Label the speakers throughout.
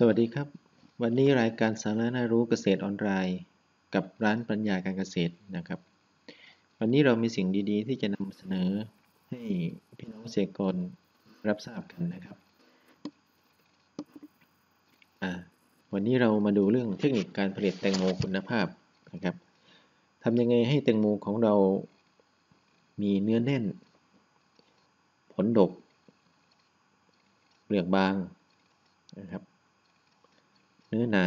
Speaker 1: สวัสดีครับ วันนี้รายการสาระน่ารู้เกษตรออนไลน์กับร้านปัญญาการเกษตรนะครับ วันนี้เรามีสิ่งดีๆ ที่จะนำเสนอให้พี่น้องเกษตรกรรับทราบกันนะครับวันนี้เรามาดูเรื่องเทคนิคการผลิตแตงโมคุณภาพนะครับทำยังไงให้แตงโมของเรามีเนื้อแน่น ผลดกเปลือกบางนะครับ นื้อหนา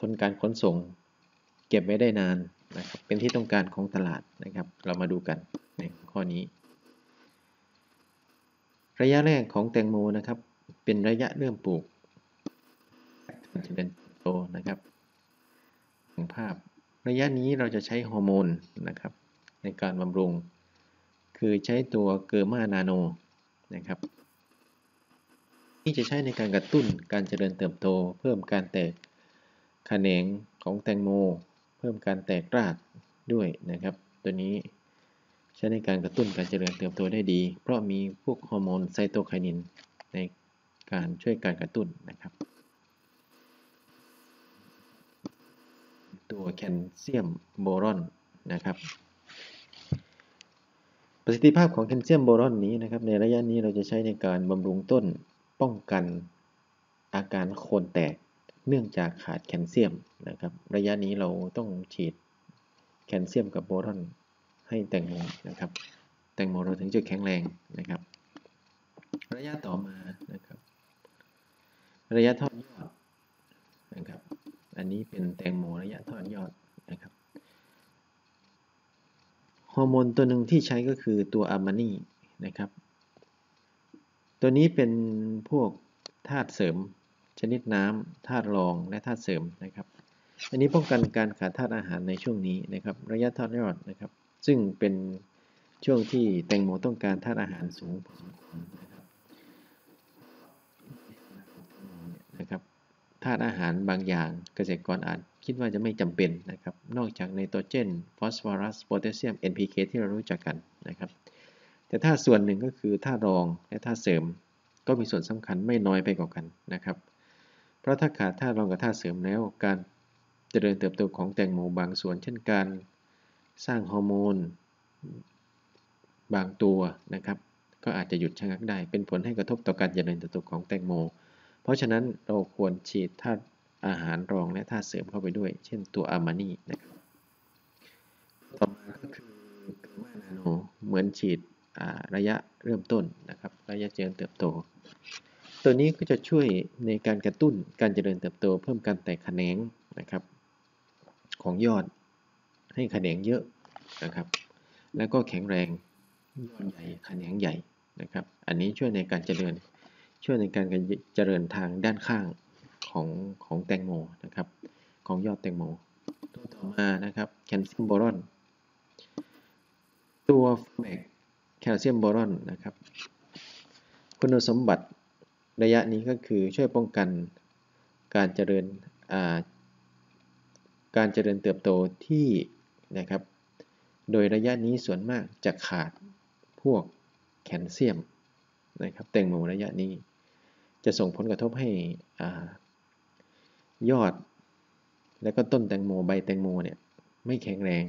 Speaker 1: ทนการขนส่ง เก็บไว้ได้นานนะครับ เป็นที่ต้องการของตลาดนะครับ เรามาดูกันในข้อนี้ ระยะแรกของแตงโมนะครับ เป็นระยะเริ่มปลูกการเจริญโตนะครับของภาพ ระยะนี้เราจะใช้ฮอร์โมนนะครับ ในการบำรุง คือใช้ตัวเกอร์มานาโนนะครับ ที่จะใช้ในการกระตุ้นการเจริญเติบโต เพิ่มการแตกแขนงของแตงโม เพิ่มการแตกรากด้วยนะครับ ตัวนี้ใช้ในการกระตุ้นการเจริญเติบโตได้ดี เพราะมีพวกฮอร์โมนไซโตไคนินในการช่วยการกระตุ้นนะครับ ตัวแคลเซียมโบรอนนะครับประสิทธิภาพของแคลเซียมโบรอนนี้นะครับในระยะนี้เราจะใช้ในการบำรุงต้น ป้องกันอาการโคนแตกเนื่องจากขาดแคลเซียมนะครับ ระยะนี้เราต้องฉีดแคลเซียมกับโบรอนให้แตงโมนะครับ แตงโมเราถึงจะแข็งแรงนะครับ ระยะต่อมานะครับ ระยะทอดยอดนะครับ อันนี้เป็นแตงโมระยะทอดยอดนะครับฮอร์โมนตัวหนึ่งที่ใช้ก็คือตัวอะมานีนะครับ ตัวนี้เป็นพวกธาตุเสริม ชนิดน้ำธาตุรองและธาตุเสริมนะครับ อันนี้ป้องกันการขาดธาตุอาหารในช่วงนี้นะครับ ระยะทอดยอดนะครับ ซึ่งเป็นช่วงที่แตงโมต้องการธาตุอาหารสูงพอสมควรนะครับธาตุอาหารบางอย่างเกษตรกรอาจคิดว่าจะไม่จำเป็นนะครับ นอกจากไนโตรเจน ฟอสฟอรัส โพแทสเซียม NPK ที่เรารู้จักกันนะครับ แต่ถ้าส่วนหนึ่งก็คือธาตุรองและธาตุเสริม ก็มีส่วนสำคัญไม่น้อยไปกว่ากันนะครับ เพราะถ้าขาดธาตุรองกับธาตุเสริมแล้ว การเจริญเติบโตของแตงโมบางส่วน เช่นการสร้างฮอร์โมนบางตัวนะครับ ก็อาจจะหยุดชะงักได้ เป็นผลให้กระทบต่อการเจริญเติบโตของแตงโม เพราะฉะนั้นเราควรฉีดธาตุอาหารรองและธาตุเสริมเข้าไปด้วย เช่นตัวอะมานีนะครับ ต่อมาก็คือเกลือนาโน เหมือนฉีด ระยะเริ่มต้นนะครับ ระยะเจริญเติบโต ตัวนี้ก็จะช่วยในการกระตุ้นการเจริญเติบโต เพิ่มการแตกแขนงนะครับ ของยอดให้แขนงเยอะนะครับ แล้วก็แข็งแรงยอดใหญ่แขนงใหญ่นะครับ อันนี้ช่วยในการเจริญช่วยในการเจริญทางด้านข้างของของแตงโมนะครับ ของยอดแตงโมตัวต่อมานะครับแคลเซียมโบรอนตัวแบก แคลเซียมโบรอนนะครับ คุณสมบัติระยะนี้ก็คือช่วยป้องกันการเจริญการเจริญเติบโตที่นะครับ โดยระยะนี้ส่วนมากจะขาดพวกแคลเซียมนะครับแตงโมระยะนี้ จะส่งผลกระทบให้ยอด และก็ต้นแตงโมใบแตงโมเนี่ยไม่แข็งแรง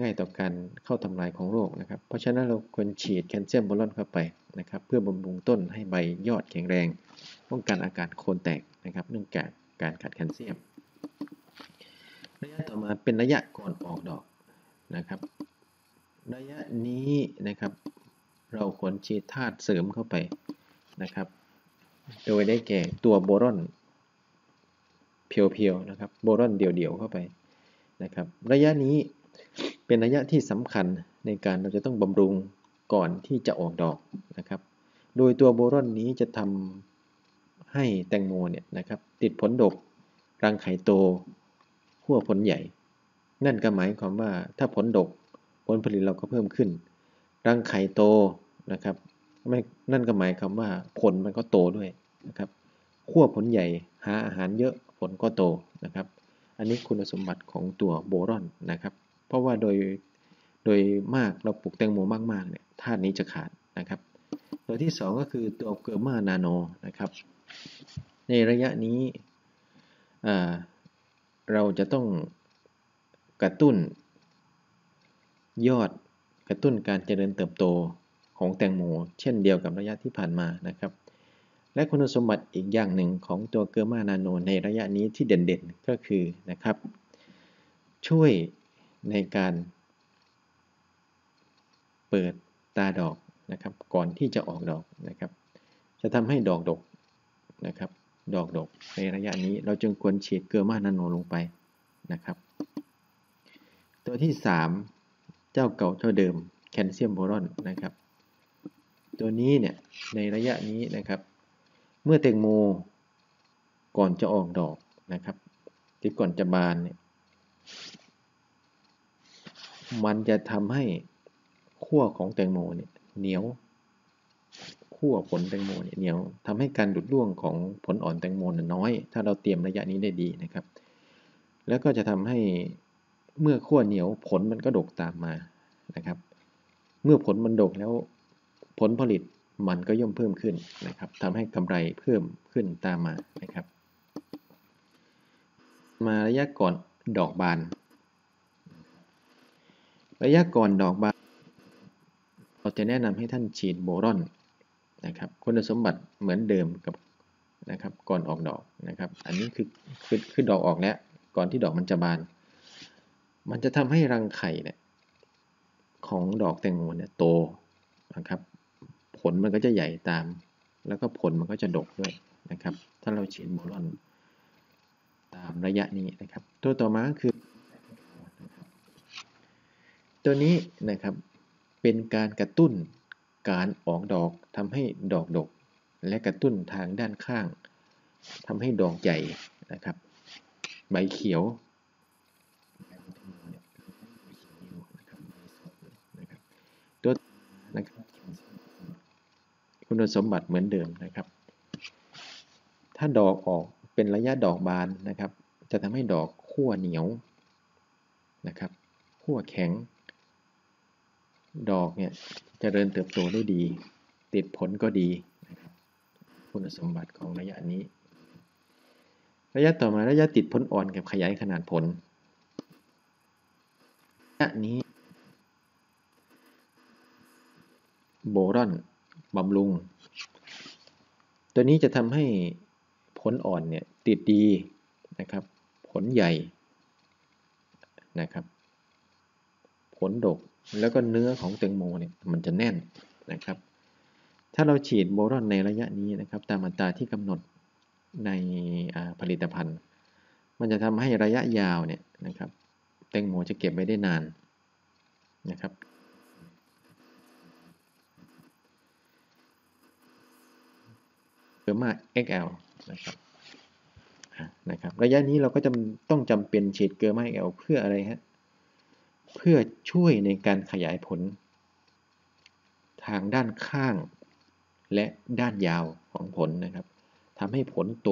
Speaker 1: ง่ายต่อการเข้าทำลายของโรคนะครับ เพราะฉะนั้นเราควรฉีดแคลเซียมบอลอนเข้าไปนะครับ เพื่อบำรุงต้นให้ใบยอดแข็งแรง ป้องกันอาการโคนแตกนะครับ เนื่องจากการขาดแคลเซียม ระยะต่อมาเป็นระยะก่อนออกดอกนะครับ ระยะนี้นะครับ เราควรฉีดธาตุเสริมเข้าไปนะครับ โดยได้แก่ตัวโบรอนเพียวๆนะครับ โบรอนเดี่ยวๆเข้าไปนะครับ ระยะนี้ เป็นระยะที่สำคัญในการเราจะต้องบำรุงก่อนที่จะออกดอกนะครับ โดยตัวโบรอนนี้จะทำให้แตงโมเนี่ยนะครับ ติดผลดก รังไข่โตขั้วผลใหญ่ นั่นก็หมายความว่าถ้าผลดก ผลผลิตเราก็เพิ่มขึ้น รังไข่โตนะครับไม่นั่นก็หมายความว่าผลมันก็โตด้วยนะครับขั้วผลใหญ่หาอาหารเยอะผลก็โตนะครับ อันนี้คุณสมบัติของตัวโบรอนนะครับ เพราะว่าโดยโดยมากเราปลูกแตงโมมากๆเนี่ยธาตุนี้จะขาดนะครับ ตัวที่ 2 ก็คือตัวเกอร์มานาโนนะครับ ในระยะนี้เราจะต้องกระตุ้น ยอดกระตุ้นการเจริญเติบโตของแตงโม เช่นเดียวกับระยะที่ผ่านมานะครับ และคุณสมบัติอีกอย่างหนึ่งของตัวเกอร์มานาโนในระยะนี้ที่เด่นๆก็คือนะครับ ช่วย ในการ เปิดตาดอกนะครับ ก่อนที่จะออกดอกนะครับ จะทำให้ดอกดกนะครับ ดอกดกในระยะนี้เราจึงควรฉีดเกลือมานาโนลงไปนะครับ ตัวที่ 3 เจ้าเก่าเจ้าเดิมแคลเซียมโบรอนนะครับ ตัวนี้เนี่ยในระยะนี้นะครับ เมื่อแตงโมก่อนจะออกดอกนะครับที่ก่อนจะบานเนี่ย มันจะทำให้ขั้วของแตงโมเนี่ยเหนียวขั้วผลแตงโมเนี่ยเหนียวทำให้การดุดร่วงของผลอ่อนแตงโมน้อย ถ้าเราเตรียมระยะนี้ได้ดีนะครับ แล้วก็จะทำให้เมื่อขั้วเหนียวผลมันก็ดกตามมานะครับ เมื่อผลมันดกแล้วผลผลิตมันก็ย่อมเพิ่มขึ้นนะครับทำให้กำไรเพิ่มขึ้นตามมานะครับ มาระยะก่อนดอกบาน ระยะก่อนดอกบานเราจะแนะนำให้ท่านฉีดโบรอนนะครับคุณสมบัติเหมือนเดิมกับนะครับก่อนออกดอกนะครับ อันนี้คือคือคือดอกออกแล้วก่อนที่ดอกมันจะบาน มันจะทำให้รังไข่เนี่ยของดอกแตงโมเนี่ยโตนะครับ ผลมันก็จะใหญ่ตาม แล้วก็ผลมันก็จะดกด้วยนะครับ ถ้าเราฉีดโบรอนตามระยะนี้นะครับ ตัวต่อมาคือ ตัวนี้นะครับเป็นการกระตุ้นการออกดอกทำให้ดอกดก และกระตุ้นทางด้านข้างทำให้ดอกใหญ่นะครับ ใบเขียวตัวนะครับคุณสมบัติเหมือนเดิมนะครับ ถ้าดอกออกเป็นระยะดอกบานนะครับ จะทำให้ดอกขั้วเหนียวนะครับขั้วแข็ง ดอกเนี่ยจเจริญเติบโตได้ดี ติดผลก็ดีคุณสมบัติของระยะนี้ ระยะต่อมาระยะติดผลอ่อนกับขยายขนาดผล ระยะนี้ โบรอนบำรุง ตัวนี้จะทำให้ผลอ่อนเนี่ยติดดีนะครับ ผลใหญ่นะครับ ผลดก แล้วก็เนื้อของแตงโมเนี่ยมันจะแน่นนะครับ ถ้าเราฉีดโบรอนในระยะนี้นะครับ ตามอัตราที่กำหนดในผลิตภัณฑ์ มันจะทำให้ระยะยาวเนี่ยนะครับแตงโมจะเก็บไว้ได้นานนะครับเกอร์มา XL นะครับนะครับ ระยะนี้เราก็จะต้องจำเป็นฉีดเกลือมา XL เพื่ออะไรฮะ เพื่อช่วยในการขยายผล ทางด้านข้าง และด้านยาวของผลนะครับทำให้ผลโต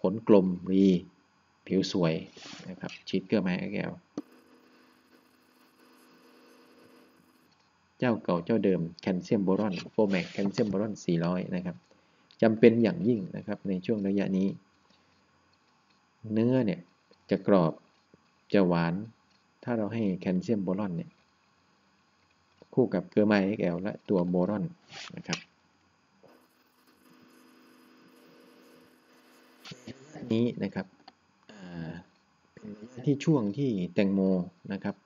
Speaker 1: ผลกลมรี ผิวสวยนะครับชีดเกลือไม้แก้ว เจ้าเก่าเจ้าเดิมแคลเซียมโบรอนโฟแมกแคลเซียมโบรอน 400 นะครับจำเป็นอย่างยิ่งนะครับในช่วงระยะนี้ เนื้อเนี่ยจะกรอบจะหวาน ถ้าเราให้แคลเซียมโบรอนเนี่ยคู่กับเกลือไมเอ็กแอลและตัวโบรอนนะครับนี้นะครับเป็นระยะที่ช่วงที่แตงโมนะครับ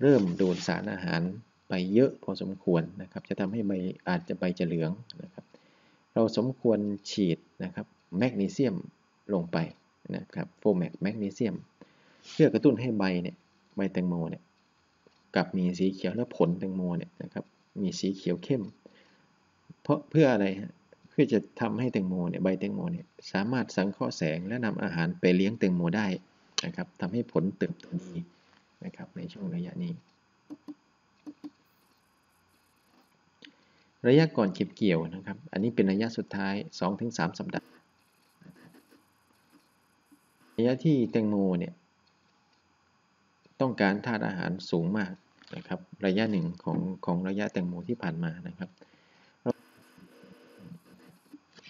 Speaker 1: เริ่มดูดสารอาหารไปเยอะพอสมควรนะครับ จะทำให้ใบอาจจะใบจะเหลืองนะครับ เราสมควรฉีดนะครับแมกนีเซียมลงไปนะครับโฟแมกแมกนีเซียม เพื่อกระตุ้นให้ใบเนี่ยใบแตงโมเนี่ยกลับมีสีเขียวและผลแตงโมเนี่ยนะครับมีสีเขียวเข้ม เพราะเพื่ออะไรฮะเพื่อจะทำให้แตงโมเนี่ยใบแตงโมเนี่ยสามารถสังเคราะห์แสงและนำอาหารไปเลี้ยงแตงโมได้นะครับทำให้ผลเติบโตดีนะครับในช่วงระยะนี้ ระยะก่อนเก็บเกี่ยวนะครับ อันนี้เป็นระยะสุดท้าย 2-3 สัปดาห์ระยะที่แตงโมเนี่ย ต้องการธาตุอาหารสูงมากนะครับ ระยะหนึ่งของของระยะแตงโมที่ผ่านมานะครับเรา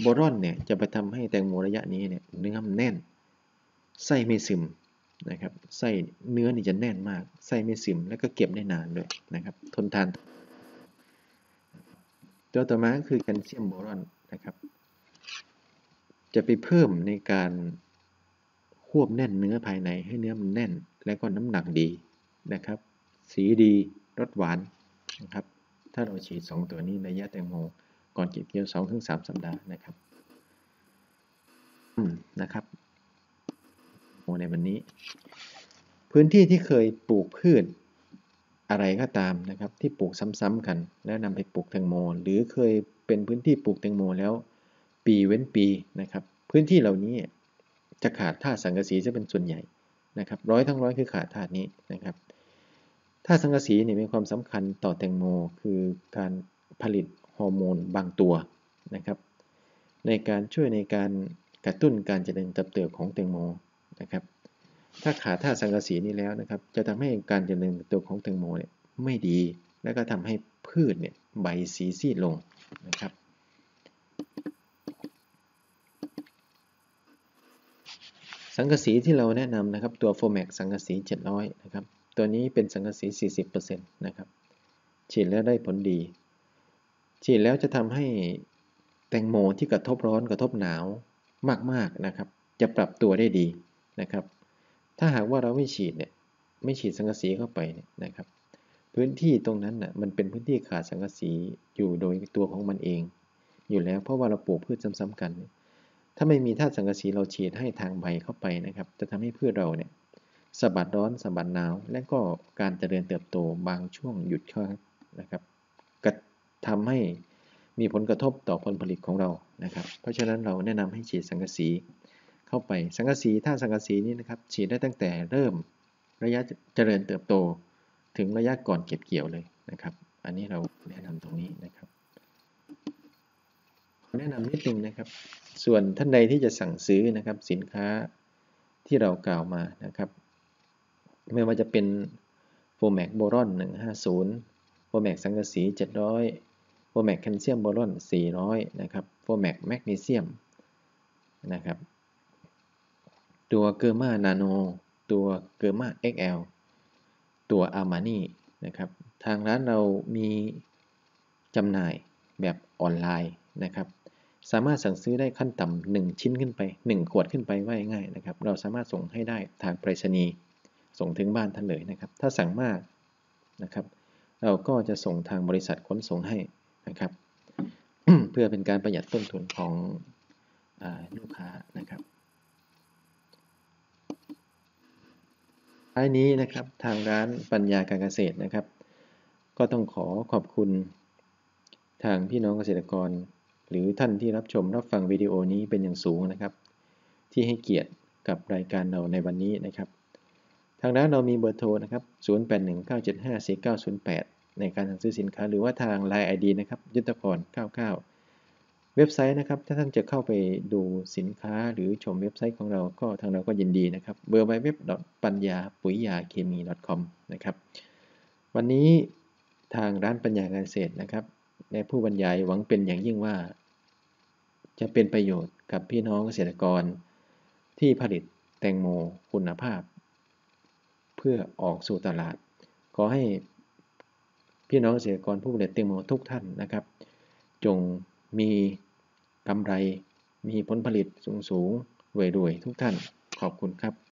Speaker 1: โบรอนเนี่ยจะไปทำให้แตงโมระยะนี้เนี่ยเนื้อมันแน่นไส้ไม่ซึมนะครับไส้เนื้อนี่จะแน่นมากไส้ไม่ซึมแล้วก็เก็บได้นานด้วยนะครับทนทานตัวต่อมาคือแคลเซียมโบรอนนะครับ จะไปเพิ่มในการควบแน่นเนื้อภายในให้เนื้อมันแน่น และก็น้ำหนักดีนะครับ สีดี รสหวานนะครับ ถ้าเราฉีด 2 ตัวนี้ระยะแตงโมก่อนเก็บเกี่ยว2-3สัปดาห์นะครับนะครับโมในวันนี้ พื้นที่ที่เคยปลูกพืชอะไรก็ตามนะครับ ที่ปลูกซ้ำๆกัน แล้วนำไปปลูกแตงโม หรือเคยเป็นพื้นที่ปลูกแตงโมแล้ว ปีเว้นปีนะครับ พื้นที่เหล่านี้จะขาดธาตุสังกะสีจะเป็นส่วนใหญ่ นะครับร้อยทั้งร้อยคือขาดธาตุนี้นะครับธาตุสังกะสีนี่มีความสำคัญต่อแตงโมคือการผลิตฮอร์โมนบางตัวนะครับ ในการช่วยในการกระตุ้นการเจริญเติบโตของแตงโมนะครับ ถ้าขาดธาตุสังกะสีนี้แล้วนะครับ จะทำให้การเจริญเติบโตของแตงโมเนี่ยไม่ดี และก็ทำให้พืชเนี่ยใบสีซีดลงนะครับ สังกะสีที่เราแนะนำนะครับตัวโฟแม็กสังกะสี 700 นะครับ ตัวนี้เป็นสังกะสี 40%นะครับ ฉีดแล้วได้ผลดี ฉีดแล้วจะทำให้แตงโมที่กระทบร้อนกระทบหนาวมากๆนะครับ จะปรับตัวได้ดีนะครับ ถ้าหากว่าเราไม่ฉีดเนี่ยไม่ฉีดสังกะสีเข้าไปเนี่ยนะครับ พื้นที่ตรงนั้นน่ะมันเป็นพื้นที่ขาดสังกะสีอยู่โดยตัวของมันเอง อยู่แล้วเพราะว่าเราปลูกพืชซ้ำๆกันเนี่ย ถ้าไม่มีธาตุสังกะสีเราฉีดให้ทางใบเข้าไปนะครับ จะทำให้พืชเราเนี่ยสะบัดร้อนสะบัดหนาว และก็การเจริญเติบโตบางช่วงหยุดเข้านะครับก็ทำให้มีผลกระทบต่อผลผลิตของเรานะครับ เพราะฉะนั้นเราแนะนำให้ฉีดสังกะสีเข้าไปสังกะสีธาตุสังกะสีนี้นะครับ ฉีดได้ตั้งแต่เริ่มระยะเจริญเติบโต ถึงระยะก่อนเก็บเกี่ยวเลยนะครับ อันนี้เราแนะนำตรงนี้นะครับ แนะนำนิดนึงนะครับ ส่วนท่านใดที่จะสั่งซื้อนะครับสินค้าที่เรากล่าวมานะครับ ไม่ว่าจะเป็นโฟแมกโบรอน 150โฟแมกสังกะสี 700โฟแมกแคลเซียมโบรอน 400 นะครับโฟแมกแมกนีเซียมนะครับ ตัวเกอร์มานาโน ตัวเกอร์มา XL ตัวอาร์มานี่นะครับ ทางร้านเรามีจำหน่ายแบบออนไลน์นะครับ สามารถสั่งซื้อได้ขั้นต่ำหนึ่งชิ้นขึ้นไป 1 ขวดขึ้นไปว่าง่ายนะครับ เราสามารถส่งให้ได้ทางไปรษณีย์ส่งถึงบ้านท่านเลยนะครับ ถ้าสั่งมากนะครับ เราก็จะส่งทางบริษัทขนส่งให้นะครับ เพื่อเป็นการประหยัดต้นทุนของอลูกค้านะครับท้ายนี้นะครับทางร้านปัญญาการเกษตรนะครับ ก็ต้องขอขอบคุณทางพี่น้องเกษตรกร หรือท่านที่รับชมรับฟังวิดีโอนี้เป็นอย่างสูงนะครับ ที่ให้เกียรติกับรายการเราในวันนี้นะครับ ทางด้านเรามีเบอร์โทรนะครับ 0819754908 ในการสั่งซื้อสินค้าหรือว่าทาง Line ID นะครับ ยุทธพร 99 เว็บไซต์นะครับ ถ้าท่านจะเข้าไปดูสินค้าหรือชมเว็บไซต์ของเราก็ทางเราก็ยินดีนะครับเบอร์ไว้เว็บปัญญาปุ๋ยยาเคมี .com นะครับ วันนี้ทางร้านปัญญาการเกษตรนะครับ และผู้บรรยายหวังเป็นอย่างยิ่งว่า จะเป็นประโยชน์กับพี่น้องเกษตรกร ที่ผลิตแตงโมคุณภาพ เพื่อออกสู่ตลาด ขอให้พี่น้องเกษตรกรผู้ผลิตแตงโมทุกท่านนะครับ จงมีกำไร มีผลผลิตสูงๆรวยๆทุกท่านขอบคุณครับ